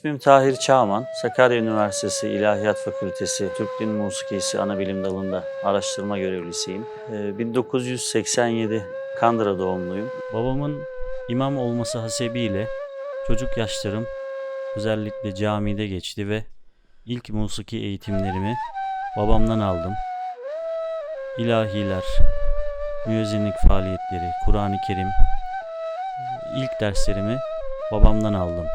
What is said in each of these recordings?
İsmim Tahir Çağman. Sakarya Üniversitesi İlahiyat Fakültesi Türk Din Musikisi Anabilim Dalı'nda araştırma görevlisiyim. Ee, 1987 Kandıra doğumluyum. Babamın imam olması hasebiyle çocuk yaşlarım özellikle camide geçti ve ilk musiki eğitimlerimi babamdan aldım. İlahiler, müezzinlik faaliyetleri, Kur'an-ı Kerim ilk derslerimi babamdan aldım.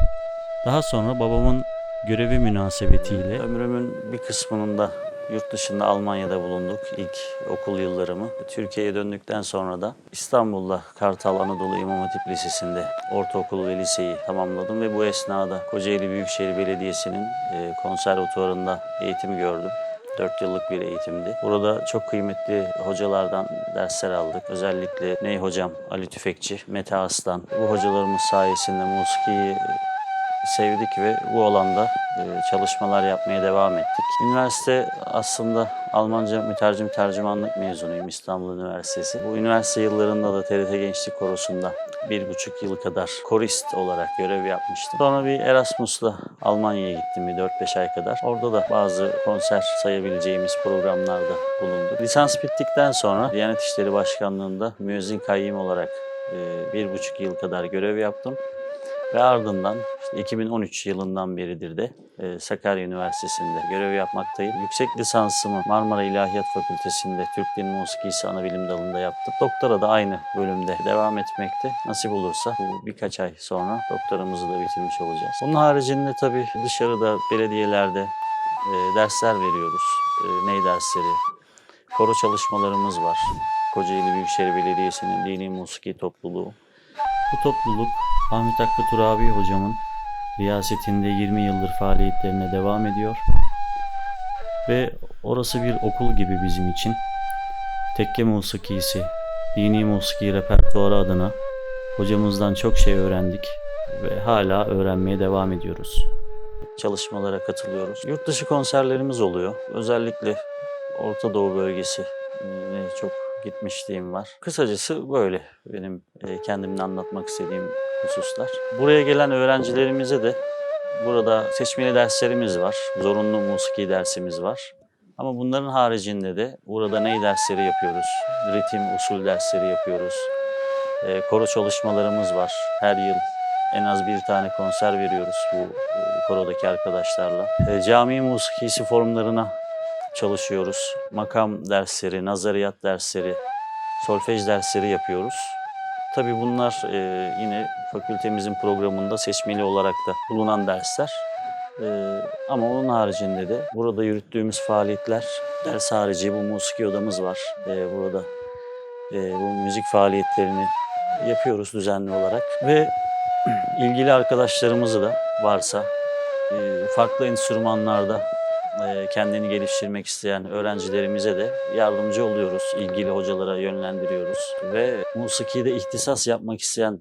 Daha sonra babamın görevi münasebetiyle ömrümün bir kısmının da yurt dışında Almanya'da bulunduk ilk okul yıllarımı. Türkiye'ye döndükten sonra da İstanbul'da Kartal Anadolu İmam Hatip Lisesi'nde ortaokul ve liseyi tamamladım ve bu esnada Kocaeli Büyükşehir Belediyesi'nin e, konservatuvarında eğitimi gördüm. 4 yıllık bir eğitimdi. Burada çok kıymetli hocalardan dersler aldık. Özellikle Ney Hocam, Ali Tüfekçi, Mete Aslan. Bu hocalarımız sayesinde musikiyi sevdik ve bu alanda e, çalışmalar yapmaya devam ettik. Üniversite aslında Almanca mütercim tercümanlık mezunuyum İstanbul Üniversitesi. Bu üniversite yıllarında da TRT Gençlik Korosu'nda bir buçuk yıl kadar korist olarak görev yapmıştım. Sonra bir Erasmus'la Almanya'ya gittim bir 4-5 ay kadar. Orada da bazı konser sayabileceğimiz programlarda bulunduk. Lisans bittikten sonra Diyanet İşleri Başkanlığı'nda müezzin kayyum olarak e, bir buçuk yıl kadar görev yaptım. Ve ardından işte 2013 yılından beridir de e, Sakarya Üniversitesi'nde görev yapmaktayım. Yüksek lisansımı Marmara İlahiyat Fakültesi'nde Türk Din Musikisi Anabilim Dalı'nda yaptım. Doktora da aynı bölümde devam etmekte. Nasip olursa bu birkaç ay sonra doktoramızı da bitirmiş olacağız. Onun haricinde tabii dışarıda belediyelerde e, dersler veriyoruz. E, ney dersleri, koro çalışmalarımız var. Kocaeli Büyükşehir Belediyesi'nin Dini Musiki Topluluğu. Bu topluluk Ahmet Hakkı Turabi hocamın riyasetinde 20 yıldır faaliyetlerine devam ediyor. Ve orası bir okul gibi bizim için. Tekke musikisi, dini musiki repertuarı adına hocamızdan çok şey öğrendik ve hala öğrenmeye devam ediyoruz. Çalışmalara katılıyoruz. Yurt dışı konserlerimiz oluyor. Özellikle Orta Doğu bölgesi e, çok gitmişliğim var. Kısacası böyle benim e, kendimden anlatmak istediğim hususlar. Buraya gelen öğrencilerimize de burada seçmeli derslerimiz var. Zorunlu musiki dersimiz var. Ama bunların haricinde de burada ney dersleri yapıyoruz? Ritim, usul dersleri yapıyoruz. E, koro çalışmalarımız var. Her yıl en az bir tane konser veriyoruz bu e, korodaki arkadaşlarla. E, cami musikisi formlarına çalışıyoruz. Makam dersleri, nazariyat dersleri, solfej dersleri yapıyoruz. Tabii bunlar e, yine fakültemizin programında seçmeli olarak da bulunan dersler. E, ama onun haricinde de burada yürüttüğümüz faaliyetler, ders harici bu musiki odamız var. E, burada e, bu müzik faaliyetlerini yapıyoruz düzenli olarak. Ve ilgili arkadaşlarımızı da varsa e, farklı enstrümanlarda kendini geliştirmek isteyen öğrencilerimize de yardımcı oluyoruz. İlgili hocalara yönlendiriyoruz. Ve musiki'de ihtisas yapmak isteyen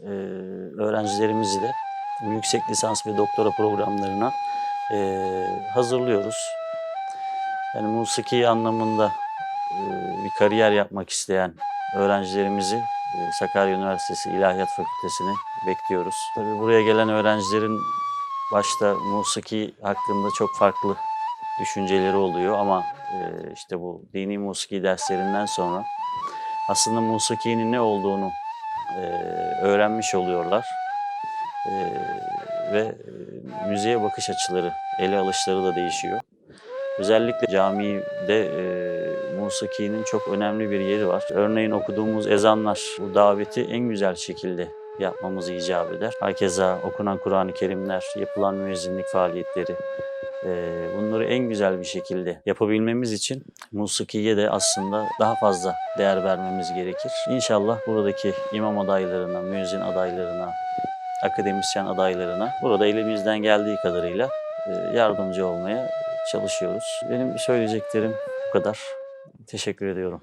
e, öğrencilerimizi de yüksek lisans ve doktora programlarına e, hazırlıyoruz. Yani musiki anlamında e, bir kariyer yapmak isteyen öğrencilerimizi e, Sakarya Üniversitesi İlahiyat Fakültesine bekliyoruz. Tabii buraya gelen öğrencilerin başta musiki hakkında çok farklı düşünceleri oluyor ama e, işte bu dini musiki derslerinden sonra aslında musikinin ne olduğunu e, öğrenmiş oluyorlar. E, ve müziğe bakış açıları, ele alışları da değişiyor. Özellikle camide e, musikinin çok önemli bir yeri var. Örneğin okuduğumuz ezanlar bu daveti en güzel şekilde yapmamızı icap eder. Hakeza okunan Kur'an-ı Kerimler, yapılan müezzinlik faaliyetleri, e, bunları en güzel bir şekilde yapabilmemiz için musikiye de aslında daha fazla değer vermemiz gerekir. İnşallah buradaki imam adaylarına, müezzin adaylarına, akademisyen adaylarına burada elimizden geldiği kadarıyla e, yardımcı olmaya çalışıyoruz. Benim söyleyeceklerim bu kadar. Teşekkür ediyorum.